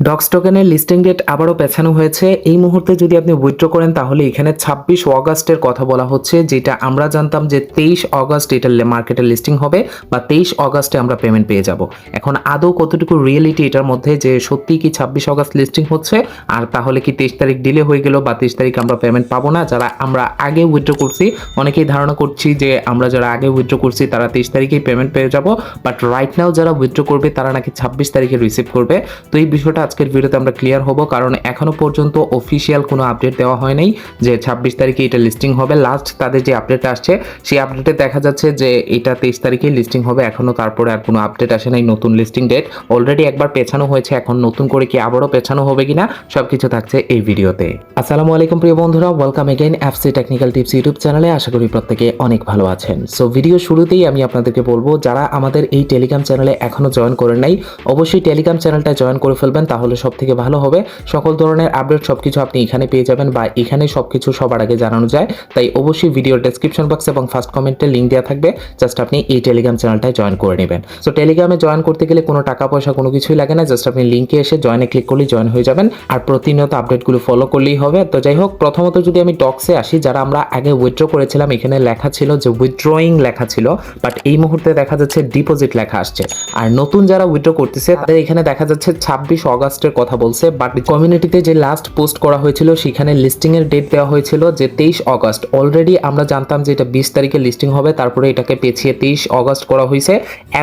Docs টোকেনের listing date আবারও পেছানো হয়েছে। এই মুহূর্তে যদি আপনি উইথড্র করেন, তাহলে এখানে ছাব্বিশ অগাস্টের কথা বলা হচ্ছে, যেটা আমরা জানতাম যে তেইশ অগাস্ট এটা মার্কেটে লিস্টিং হবে বা তেইশ অগাস্টে আমরা পেমেন্ট পেয়ে যাব। এখন আদৌ কতটুকু রিয়েলিটি এটার মধ্যে যে সত্যি কি ছাব্বিশ অগাস্ট লিস্টিং হচ্ছে, আর তাহলে কি তেইশ তারিখ ডিলে হয়ে গেল বা তেইশ তারিখ আমরা পেমেন্ট পাবো না? যারা আমরা আগে উইথড্র করছি, অনেকেই ধারণা করছি যে আমরা যারা আগে উইথড্র করছি, তারা তেইশ তারিখেই পেমেন্ট পেয়ে যাব বাট রাইট নাও যারা উইথড্র করবে, তারা নাকি ছাব্বিশ তারিখে রিসিভ করবে। তো এই বিষয়টা আজকের ভিডিওতে আমরা ক্লিয়ার হব, কারণ এখনও পর্যন্ত অফিসিয়াল কোনো আপডেট দেওয়া হয় নাই যে ছাব্বিশ তারিখে এটা লিস্টিং হবে। লাস্ট তাদের যে আপডেট আসছে, সেই আপডেটে দেখা যাচ্ছে যে এটা তেইশ তারিখে লিস্টিং হবে। এখনও তারপরে আর কোনো আপডেট আসে নাই নতুন লিস্টিং ডেট অলরেডি একবার পেছানো হয়েছে, এখন নতুন করে কি আবারও পেছানো হবে কিনা, সবকিছু থাকছে এই ভিডিওতে। আসসালামু আলাইকুম প্রিয় বন্ধুরা welcome again FC technical tips YouTube চ্যানেলে আশা করি প্রত্যেকে অনেক ভালো আছেন। সো ভিডিও শুরুতেই আমি আপনাদেরকে বলব, যারা আমাদের এই টেলিগ্রাম চ্যানেলে এখনও জয়েন করেন নাই, অবশ্যই টেলিগ্রাম চ্যানেলটা জয়েন করে ফেলবেন। তাহলে সব থেকে ভালো হবে। সকল ধরনের আপডেট সবকিছু আপনি এখানে পেয়ে যাবেন বা এখানে সবকিছু সবার আগে জানানো যায়। তাই অবশ্যই ভিডিওর ডেসক্রিপশন বক্স এবং ফার্স্ট কমেন্টে লিঙ্ক দেওয়া থাকবে। জাস্ট আপনি এই টেলিগ্রাম চ্যানেলটায় জয়েন করে নেবেন। সো টেলিগ্রামে জয়েন করতে গেলে কোনো টাকা পয়সা কোনো কিছুই লাগে না। জাস্ট আপনি লিঙ্কে এসে জয়েনে ক্লিক করলেই জয়েন হয়ে যাবেন। আর প্রতিনিয়ত আপডেটগুলো ফলো করলেই হবে। তো যাই হোক, প্রথমত যদি আমি টক্সে আসি, যারা আমরা আগে উইথড্র করেছিলাম, এখানে লেখা ছিল যে উইথড্রয়িং লেখা ছিল বাট এই মুহূর্তে দেখা যাচ্ছে ডিপোজিট লেখা আসছে। আর নতুন যারা উইথড্র করতেছে, তাদের এখানে দেখা যাচ্ছে ছাব্বিশ অগাস্টের কথা বলছে বাট কমিউনিটিতে যে লাস্ট পোস্ট করা হয়েছিল, সেখানে লিস্টিং এর ডেট দেওয়া হয়েছিল যে তেইশ অগস্ট অলরেডি আমরা জানতাম যে এটা বিশ তারিখে লিস্টিং হবে, তারপরে এটাকে পেছিয়ে তেইশ অগস্ট করা হয়েছে।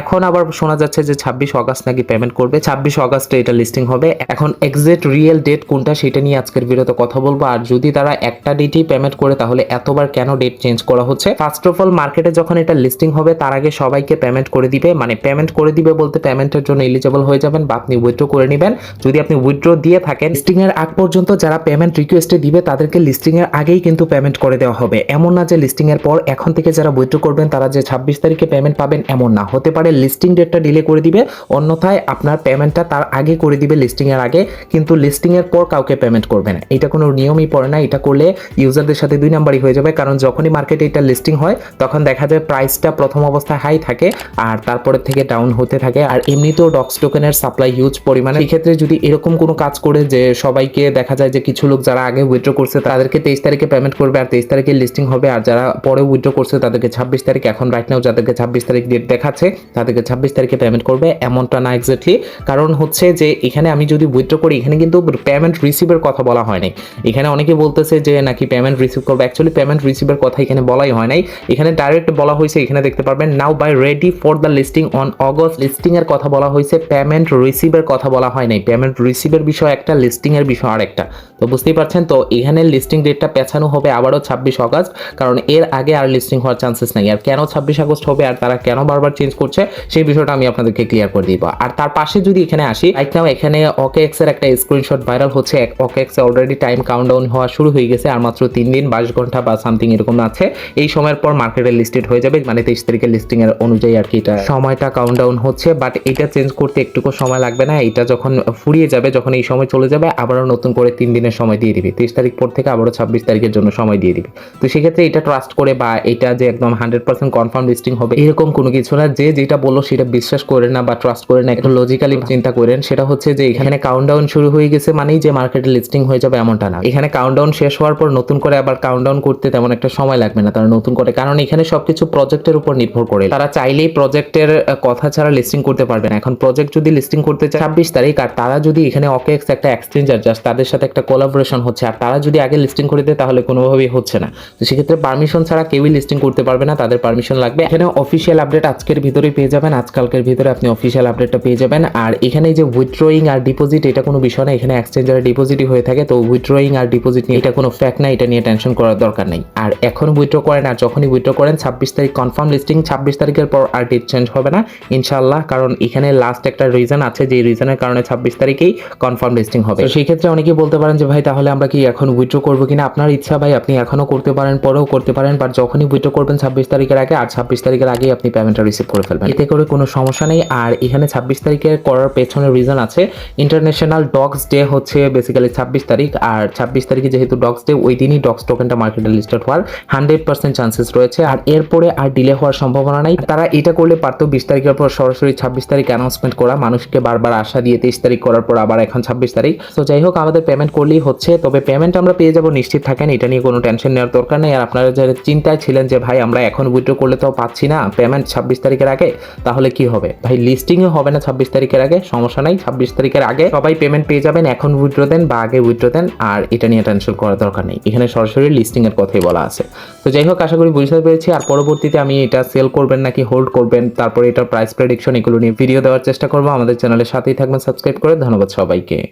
এখন আবার শোনা যাচ্ছে যে ছাব্বিশ অগস্ট নাকি পেমেন্ট করবে। ছাব্বিশ অগস্টে এটা লিস্টিং হবে। এখন এক্সাক্ট রিয়েল ডেট কোনটা, সেটা নিয়ে আজকের ভিডিওতে কথা বলব। আর যদি তারা একটা ডেটই পেমেন্ট করে, তাহলে এতবার কেন ডেট চেঞ্জ করা হচ্ছে? ফার্স্ট অফ অল মার্কেটে যখন এটা লিস্টিং হবে, তার আগে সবাইকে পেমেন্ট করে দিবে। মানে পেমেন্ট করে দিবে বলতে পেমেন্টের জন্য এলিজেবল হয়ে যাবেন বা আপনি উইথড্র করে নেবেন। যদি আপনি উইথড্র দিয়ে থাকেন লিস্টিং এর আগ পর্যন্ত যারা পেমেন্ট রিকোয়েস্টে দিবে, তাদেরকে লিস্টিং এর আগেই কিন্তু পেমেন্ট করে দেওয়া হবে। এমন না যে লিস্টিং এর পর এখন থেকে যারা উইথড্র করবেন, তারা যে ছাব্বিশ তারিখে পেমেন্ট পাবেন, এমন না। হতে পারে লিস্টিং ডেটটা ডিলে করে দিবে, অন্যথায় আপনার পেমেন্টটা তার আগে করে দিবে লিস্টিং এর আগে, কিন্তু লিস্টিং এর পর কাউকে পেমেন্ট করবে না এটা কোনো নিয়মই পড়ে না, এটা করলে ইউজারদের সাথে দুই নাম্বারই হয়ে যাবে, কারণ যখনই মার্কেটে এটা লিস্টিং হয়, তখন দেখা যায় প্রাইসটা প্রথম অবস্থায় হাই থাকে, আর তারপরে থেকে ডাউন হতে থাকে, আর এমনিতেও ডক্স টোকেনের সাপ্লাই হিউজ পরিমাণে। এই ক্ষেত্রে যদি এরকম কোনো কাজ করে যে সবাইকে দেখা যায় যে কিছু লোক যারা আগে উইথড্র করছে, তাদেরকে তেইশ তারিখে পেমেন্ট করবে আর তেইশ তারিখে লিস্টিং হবে। আর যারা পরে উইথড্র করছে, তাদেরকে ছাব্বিশ তারিখ, এখন রাইট নাও যাদেরকে ছাব্বিশ তারিখ ডেট দেখাচ্ছে, তাদেরকে ছাব্বিশ তারিখে পেমেন্ট করবে। এমনটা না এক্স্যাক্টলি কারণ হচ্ছে যে এখানে আমি যদি উইথড্র করি, এখানে কিন্তু পেমেন্ট রিসিভের কথা বলা হয় নাই। এখানে অনেকে বলতেছে যে নাকি পেমেন্ট রিসিভ করবে। অ্যাকচুয়ালি পেমেন্ট রিসিভের কথা এখানে বলাই হয় নাই। এখানে ডাইরেক্ট বলা হয়েছে, এখানে দেখতে পারবেন now by ready for the listing on August listing এর কথা বলা হয়েছে পেমেন্ট রিসিভের কথা বলা হয় নাই। পেমেন্ট রিসিভের বিষয় একটা লিস্টিং এর বিষয় আরেকটা। তো বুঝতেই পারছেন? তো এখানে লিস্টিং ডেটটা পেছানো হবে আবারও ছাব্বিশ আগস্ট, কারণ এর আগে আর লিস্টিং হওয়ার চান্সেস নাই। আর কেন ছাব্বিশ আগস্ট হবে আর তারা কেন বারবার চেঞ্জ করছে, সেই বিষয়টা আমি আপনাদেরকে ক্লিয়ার করে দিব। আর তার পাশে যদি এখানে আসি রাইট নাও এখানে ওকে এর একটা স্ক্রিনশট ভাইরাল হচ্ছে। Okay X already time countdown হওয়া শুরু হয়ে গেছে, আর মাত্র তিন দিন, বাইশ ঘণ্টা বা সামথিং এরকম আছে। এই সময়ের পর মার্কেটে লিস্টেড হয়ে যাবে মানে তেইশ তারিখের লিস্টিং এর অনুযায়ী আর কি এটা সময়টা কাউন্টডাউন হচ্ছে। বাট এটা চেঞ্জ করতে একটুকু সময় লাগবে না। এটা যখন ফুরিয়ে যাবে যখন এই সময় চলে যাবে, আবারও নতুন করে তিন দিনের সময় দিয়ে দিবে। তেইশ তারিখ পর থেকে আবারও ছাব্বিশ তারিখের জন্য সময় দিয়ে দিবে। তো সেক্ষেত্রে এটা ট্রাস্ট করে বা এটা যে একদম হান্ড্রেড পার্সেন্ট কনফার্ম লিস্টিং হবে, এরকম কোনো কিছু না। যে যেটা বলল সেটা বিশ্বাস করে না বা ট্রাস্ট করে না, একটু লজিক্যালি চিন্তা করেন। সেটা হচ্ছে যে এখানে কাউন্টডাউন শুরু হয়ে গেছে মানেই যে মার্কেটে লিস্টিং হয়ে যাবে এমনটা না। এখানে কাউন্টডাউন শেষ হওয়ার পর নতুন করে আবার কাউন্টডাউন করতে তেমন একটা সময় লাগবে না তারা নতুন করে। কারণ এখানে সবকিছু প্রজেক্টের উপর নির্ভর করে। তারা চাইলেই প্রজেক্টের কথা ছাড়া লিস্টিং করতে পারবে না। এখন প্রজেক্ট যদি লিস্টিং করতে চায়, ছাব্বিশ তারিখ আর তারা যদি এখানে অকেক্স একটা এক্সচেঞ্জার জাস্ট তাদের সাথে একটা কোলাবোরেশন হচ্ছে, আর তারা যদি আগে লিস্টিং করে দেয়, তাহলে কোনোভাবেই হচ্ছে না। তো সেক্ষেত্রে পারমিশন ছাড়া কেউই লিস্টিং করতে পারবে না, তাদের পারমিশন লাগবে। এখানে অফিসিয়াল আপডেট আজকের ভিতরেই পেয়ে যাবেন, আজকালকের ভিতরে আপনি অফিসিয়াল আপডেটটা পেয়ে যাবেন। আর এখানে যে উইথড্রয়িং আর ডিপোজিট এটা কোনো বিষয় না, এখানে এক্সচেঞ্জারে ডিপোজিটই হয়ে থাকে। তো উইথড্রয়িং আর ডিপোজিট নিয়ে এটা কোনো ফ্যাক্ট না, এটা নিয়ে টেনশন করার দরকার নেই। আর এখন উইথড্র করেন, আর যখনই উইথড্র করেন, ছাব্বিশ তারিখ কনফার্ম লিস্টিং ছাব্বিশ তারিখের পর আর ডেট চেঞ্জ হবে না ইনশাল্লাহ কারণ এখানে লাস্ট একটা রিজন আছে যে রিজনের কারণে ছাব্বিশ তারিখেই কনফার্ম লিস্টিং হবে। তো সেই ক্ষেত্রে অনেকেই বলতে পারেন যে, ভাই, তাহলে আমরা কি এখন উইথড্র করব কিনা? আপনার ইচ্ছা, ভাই, আপনি এখনও করতে পারেন, পরেও করতে পারেন বাট যখনই উইথড্র করবেন ছাব্বিশ তারিখের আগে, আর ছাব্বিশ তারিখের আগেই আপনি পেমেন্টটা রিসিভ করে ফেলবেন। এতে করে কোনো সমস্যা নেই। আর এখানে ছাব্বিশ তারিখে করার পেছনে রিজন আছে। ইন্টারন্যাশনাল ডগস ডে হচ্ছে বেসিক্যালি ছাব্বিশ তারিখ, আর ছাব্বিশ তারিখে যেহেতু ডগস ডে ওই দিনই ডগস টোকেনটা মার্কেটে লিস্টেড হওয়ার হান্ড্রেড পার্সেন্ট চান্সেস রয়েছে। আর এরপরে আর ডিলে হওয়ার সম্ভাবনা নাই। তারা এটা করলে পারতো বিশ তারিখের পর সরাসরি ছাব্বিশ তারিখ অ্যানাউন্সমেন্ট করা। মানুষকে বারবার আশা দিয়ে তেইশ তারিখ করার পর আবার এখন ছাব্বিশ তারিখ। তো যাই হোক, আমাদের পেমেন্ট করলেই হচ্ছে। তবে পেমেন্ট আমরা পেয়ে যাব, নিশ্চিত থাকেন, এটা নিয়ে কোনো টেনশন নেওয়ার দরকার নেই। আর আপনারা যারা চিন্তায় ছিলেন যে, ভাই, আমরা এখন উইথড্র করলে তো পাচ্ছি না পেমেন্ট ছাব্বিশ তারিখের আগে, তাহলে কি হবে? ভাই লিস্টিংও হবে না ছাব্বিশ তারিখের আগে, সমস্যা নাই। ছাব্বিশ তারিখের আগে সবাই পেমেন্ট পেয়ে যাবেন, এখন উইথড্র দেন বা আগে উইথড্র দেন, আর এটা নিয়ে টেনশন করার দরকার নেই। এখানে সরাসরি লিস্টিং এর কথাই বলা আছে। তো যাই হোক, আশা করি বুঝতে পেরেছি। আর পরবর্তীতে আমি এটা সেল করবেন নাকি হোল্ড করবেন, তারপরে এটার প্রাইস প্রেডিকশন এগুলো নিয়ে ভিডিও দেওয়ার চেষ্টা করব। আমাদের চ্যানেলের সাথেই থাকবেন সাবস্ক্রাইব করে ধন্যবাদ সবাইকে।